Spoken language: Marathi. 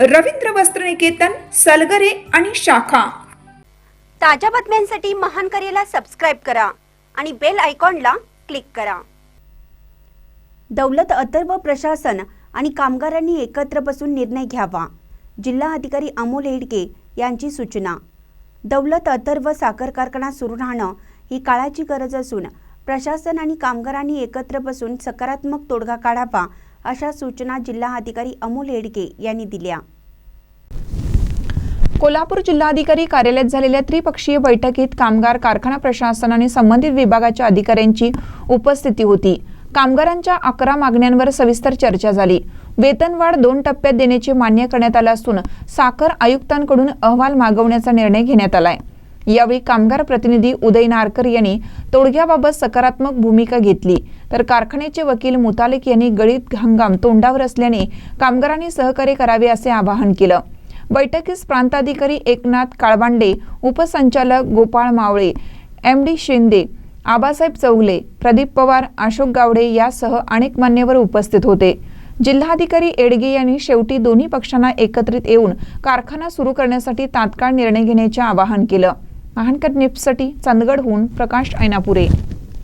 रवींद्र वस्त्रनिकेतन सलगरे आणि शाखा. ताज्या बातम्यांसाठी महान करेला सबस्क्राईब करा आणि बेल आयकॉनला क्लिक करा. दौलत अथर्व प्रशासन आणि कामगारांनी एकत्र बसून निर्णय घ्यावा. जिल्हा अधिकारी अमोल हेडके यांची सूचना. दौलत अथर्व साखर कारखाना सुरू राहणं ही काळाची गरज असून प्रशासन आणि कामगारांनी एकत्र बसून सकारात्मक तोडगा काढावा अशा सूचना जिल्हा अधिकारी अमोल हेडके यांनी दिल्या. कोल्हापूर जिल्हाधिकारी कार्यालयात झालेल्या त्रिपक्षीय बैठकीत कामगार कारखाना प्रशासन आणि संबंधित विभागाच्या अधिकाऱ्यांची उपस्थिती होती. कामगारांच्या अकरा मागण्यांवर सविस्तर चर्चा झाली. वेतनवाढ दोन टप्प्यात देण्याचे मान्य करण्यात आलं असून साखर आयुक्तांकडून अहवाल मागवण्याचा निर्णय घेण्यात आलाय. यावेळी कामगार प्रतिनिधी उदय नारकर यांनी तोडग्याबाबत सकारात्मक भूमिका घेतली. तर कारखान्याचे वकील मुतालिक यांनी गळीत हंगाम तोंडावर असल्याने कामगारांनी सहकार्य करावे असे आवाहन केलं. बैठकीस प्रांताधिकारी एकनाथ काळबांडे उपसंचालक गोपाळ मावळे एम डी शिंदे आबासाहेब चौगले प्रदीप पवार अशोक गावडे यासह अनेक मान्यवर उपस्थित होते. जिल्हाधिकारी एडगे यांनी शेवटी दोन्ही पक्षांना एकत्रित येऊन कारखाना सुरू करण्यासाठी तात्काळ निर्णय घेण्याचे आवाहन केलं. महानकर निफ्टसाठी चांदगडहून प्रकाश ऐनापुरे.